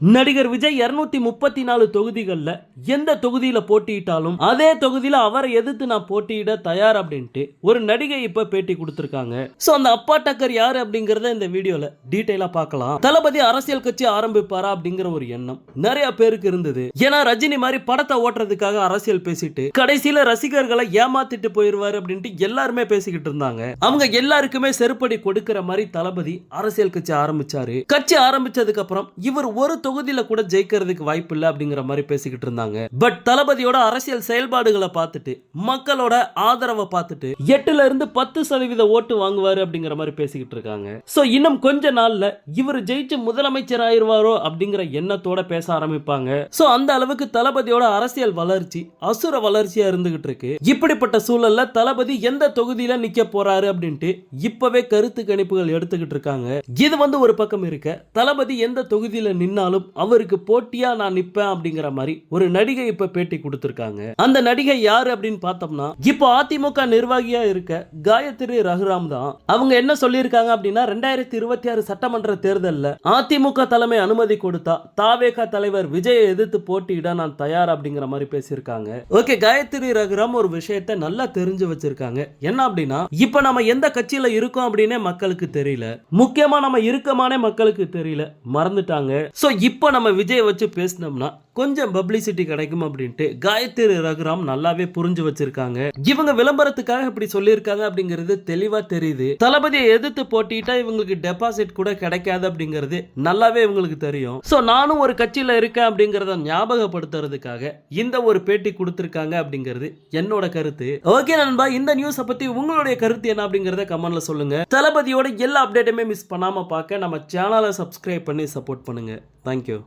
நடிகர் விஜய் இருநூத்தி முப்பத்தி நாலு தொகுதிகளில் எந்த தொகுதியில போட்டியிட்டாலும் அதே தொகுதியில் அவரை எதிர்த்து நான் போட்டியிட தயார் அப்படின்ட்டு ஒரு நடிகை இப்ப பேட்டி கொடுத்திருக்காங்க. ஸோ அந்த அப்பா டக்கர் யார் அப்படிங்கிறத இந்த வீடியோல டீட்டெயிலாக பார்க்கலாம். தளபதி அரசியல் கட்சி ஆரம்பிப்பாரா அப்படிங்கிற ஒரு எண்ணம் நிறைய பேருக்கு இருந்தது. ஏன்னா ரஜினி மாதிரி படத்தை ஓட்டுறதுக்காக அரசியல் பேசிட்டு கடைசியில ரசிகர்களை ஏமாத்திட்டு போயிருவாரு அப்படின்ட்டு எல்லாருமே பேசிக்கிட்டு இருந்தாங்க. அவங்க எல்லாருக்குமே செருப்படி கொடுக்கிற மாதிரி தளபதி அரசியல் கட்சி ஆரம்பிச்சாரு. கட்சி ஆரம்பிச்சதுக்கு அப்புறம் இவர் ஒரு தொகுதியில கூட ஜெயிக்கிறதுக்கு வாய்ப்பு இல்லை அப்படிங்கிற மாதிரி பேசிக்கிட்டு இருந்தாங்க. பட் தளபதியோட அரசியல் செயல்பாடுகளை பார்த்துட்டு மக்களோட ஆதரவை பார்த்துட்டு எட்டுல இருந்து பத்து சதவீத ஓட்டு வாங்குவாரு அப்படிங்கிற மாதிரி பேசிக்கிட்டு இருக்காங்க. சோ இன்னும் கொஞ்ச நாள்ல இவர் ஜெயிச்சு முதலமைச்சர் ஆயிருவாரோ அப்படிங்கிற எண்ணத்தோட பேச ஆரம்பிப்பாங்க. சோ அந்த அளவுக்கு தளபதியோட அரசியல் வளர்ச்சி அசுர வளர்ச்சியா இருந்துகிட்டு இருக்கு. இப்படிப்பட்ட சூழல்ல தளபதி எந்த தொகுதியில நிக்க போறாரு அப்படின்ட்டு இப்பவே கருத்து கணிப்புகள் எடுத்துக்கிட்டு இருக்காங்க. இது வந்து ஒரு பக்கம் இருக்க தளபதி எந்த தொகுதியில நின்னாலும் அவருக்கு போட்டியா நான் நிற்பேன் அப்படிங்கிற மாதிரி ஒரு நடிகை இப்ப பேட்டி கொடுத்திருக்காங்க. அந்த நடிகை யாரு அப்படின்னு பார்த்தோம்னா இப்போ அதிமுக நிர்வாகியா இருக்க காயத்ரி ரகுராம் தான். அவங்க என்ன சொல்லியிருக்காங்க அப்படின்னா ரெண்டாயிரத்தி இருபத்தி ஆறு சட்டமன்ற தேர்தலில் அதிமுக தலைமை அனுமதி கொடுத்தா தாவேகா தலைவர் விஜயை எதிர்த்து போட்டியிட நான் தயார் அப்படிங்கிற மாதிரி பேசியிருக்காங்க. ஓகே காயத்ரி ரகுராம் ஒரு விஷயத்தை நல்லா தெரிஞ்சு வச்சிருக்காங்க. என்ன அப்படின்னா இப்ப நம்ம எந்த கட்சியில இருக்கோம் அப்படின்னே மக்களுக்கு தெரியல. முக்கியமா நம்ம இருக்கமானே மக்களுக்கு தெரியல. மறந்துட்டாங்க. சோ இப்போ நம்ம விஜய் வச்சு பேசினோம்னா கொஞ்சம் பப்ளிசிட்டி கிடைக்கும் அப்படின்ட்டு காயத்ரி ரகுராம் நல்லாவே புரிஞ்சு வச்சிருக்காங்க. இவங்க விளம்பரத்துக்காக இப்படி சொல்லியிருக்காங்க அப்படிங்கிறது தெளிவா தெரியுது. தளபதியை எதிர்த்து போட்டிட்டா இவங்களுக்கு டெபாசிட் கூட கிடைக்காது அப்படிங்கிறது நல்லாவே இவங்களுக்கு தெரியும். சோ நானும் ஒரு கட்சியில இருக்கேன் அப்படிங்கிறத ஞாபகப்படுத்துறதுக்காக இந்த ஒரு பேட்டி கொடுத்துருக்காங்க அப்படிங்கிறது என்னோட கருத்து. ஓகே நண்பா இந்த நியூஸை பத்தி உங்களுடைய கருத்து என்ன அப்படிங்கிறத கமெண்ட்ல சொல்லுங்க. தளபதியோட எல்லா அப்டேட்டுமே மிஸ் பண்ணாம பார்க்க நம்ம சேனலை சப்ஸ்கிரைப் பண்ணி சப்போர்ட் பண்ணுங்க. Thank you Thank you.